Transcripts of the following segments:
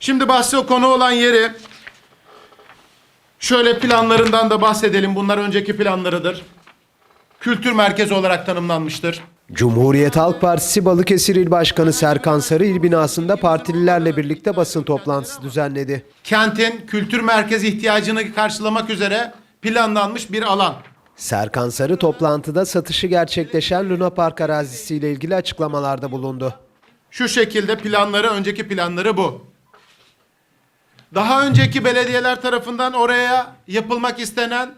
Şimdi bahse konu olan yeri şöyle planlarından da bahsedelim. Bunlar önceki planlarıdır. Kültür merkezi olarak tanımlanmıştır. Cumhuriyet Halk Partisi Balıkesir İl Başkanı Serkan Sarı il binasında partililerle birlikte basın toplantısı düzenledi. Kentin kültür merkezi ihtiyacını karşılamak üzere planlanmış bir alan. Serkan Sarı toplantıda satışı gerçekleşen Luna Park arazisiyle ilgili açıklamalarda bulundu. Şu şekilde planları, önceki planları bu. Daha önceki belediyeler tarafından oraya yapılmak istenen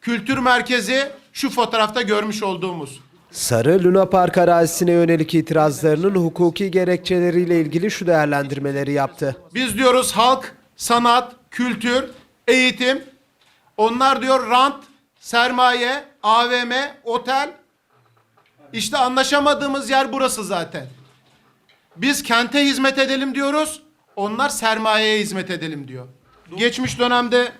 kültür merkezi şu fotoğrafta görmüş olduğumuz. Sarı, Luna Park arazisine yönelik itirazlarının hukuki gerekçeleriyle ilgili şu değerlendirmeleri yaptı. Biz diyoruz halk, sanat, kültür, eğitim. Onlar diyor rant, sermaye, AVM, otel. İşte anlaşamadığımız yer burası zaten. Biz kente hizmet edelim diyoruz. Onlar sermayeye hizmet edelim diyor. Geçmiş dönemde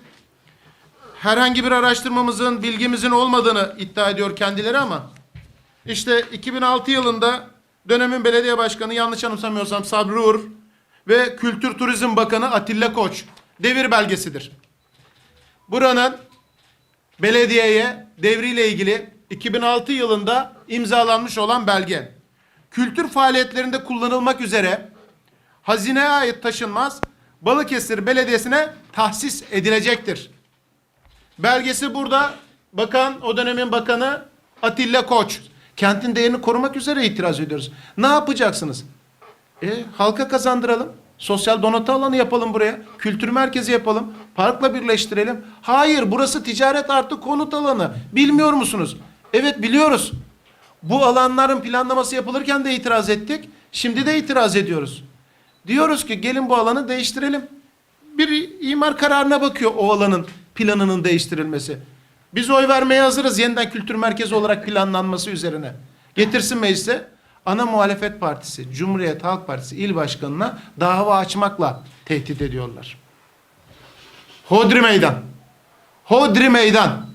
herhangi bir araştırmamızın, bilgimizin olmadığını iddia ediyor kendileri ama işte 2006 yılında dönemin belediye başkanı yanlış anımsamıyorsam Sabri Uğur ve Kültür Turizm Bakanı Atilla Koç devir belgesidir. Buranın belediyeye devriyle ilgili 2006 yılında imzalanmış olan belge. Kültür faaliyetlerinde kullanılmak üzere hazineye ait taşınmaz Balıkesir Belediyesi'ne tahsis edilecektir. Belgesi burada. Bakan, o dönemin bakanı Atilla Koç. Kentin değerini korumak üzere itiraz ediyoruz. Ne yapacaksınız? E, halka kazandıralım. Sosyal donatı alanı yapalım buraya. Kültür merkezi yapalım. Parkla birleştirelim. Hayır burası ticaret artı konut alanı. Bilmiyor musunuz? Evet biliyoruz. Bu alanların planlaması yapılırken de itiraz ettik. Şimdi de itiraz ediyoruz. Diyoruz ki gelin bu alanı değiştirelim. Bir imar kararına bakıyor o alanın planının değiştirilmesi. Biz oy vermeye hazırız yeniden kültür merkezi olarak planlanması üzerine. Getirsin meclise ana muhalefet partisi, Cumhuriyet Halk Partisi il başkanına dava açmakla tehdit ediyorlar. Hodri meydan. Hodri meydan.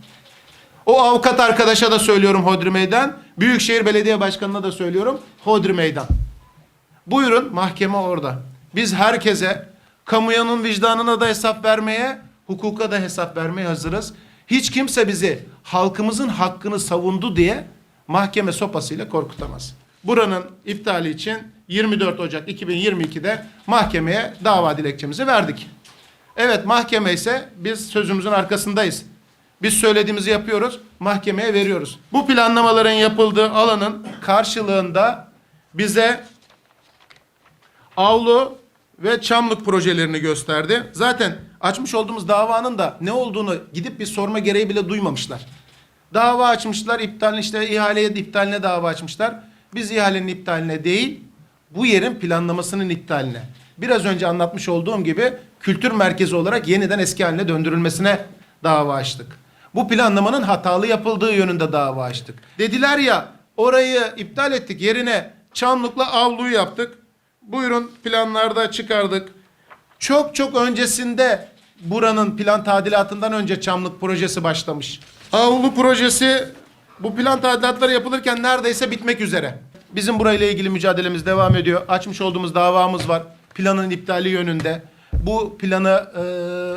O avukat arkadaşa da söylüyorum Hodri meydan. Büyükşehir Belediye Başkanı'na da söylüyorum Hodri meydan. Buyurun mahkeme orada. Biz herkese kamuyanın vicdanına da hesap vermeye, hukuka da hesap vermeye hazırız. Hiç kimse bizi halkımızın hakkını savundu diye mahkeme sopasıyla korkutamaz. Buranın iptali için 24 Ocak 2022'de mahkemeye dava dilekçemizi verdik. Evet mahkeme ise biz sözümüzün arkasındayız. Biz söylediğimizi yapıyoruz, mahkemeye veriyoruz. Bu planlamaların yapıldığı alanın karşılığında bize avlu ve çamlık projelerini gösterdi. Zaten açmış olduğumuz davanın da ne olduğunu gidip bir sorma gereği bile duymamışlar. Dava açmışlar, iptalini işte ihaleye iptaline dava açmışlar. Biz ihalenin iptaline değil, bu yerin planlamasının iptaline. Biraz önce anlatmış olduğum gibi kültür merkezi olarak yeniden eski haline döndürülmesine dava açtık. Bu planlamanın hatalı yapıldığı yönünde dava açtık. Dediler ya orayı iptal ettik yerine Çamlık'la avluyu yaptık. Buyurun planlarda çıkardık. Çok çok öncesinde buranın plan tadilatından önce Çamlık projesi başlamış. Avlu projesi bu plan tadilatları yapılırken neredeyse bitmek üzere. Bizim burayla ilgili mücadelemiz devam ediyor. Açmış olduğumuz davamız var. Planın iptali yönünde. Bu planı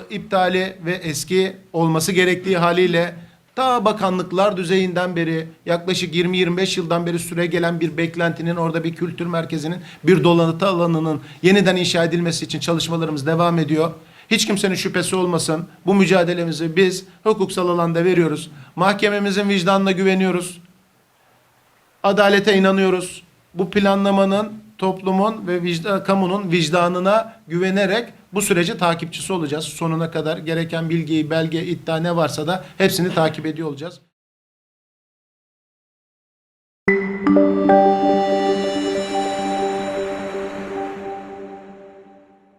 e, iptali ve eski olması gerektiği haliyle ta bakanlıklar düzeyinden beri yaklaşık 20-25 yıldan beri süre gelen bir beklentinin orada bir kültür merkezinin bir dolanıtı alanının yeniden inşa edilmesi için çalışmalarımız devam ediyor. Hiç kimsenin şüphesi olmasın. Bu mücadelemizi biz hukuksal alanda veriyoruz. Mahkememizin vicdanına güveniyoruz. Adalete inanıyoruz. Bu planlamanın toplumun ve vicdan, kamunun vicdanına güvenerek bu süreci takipçisi olacağız. Sonuna kadar gereken bilgiyi, belge, iddia ne varsa da hepsini takip ediyor olacağız.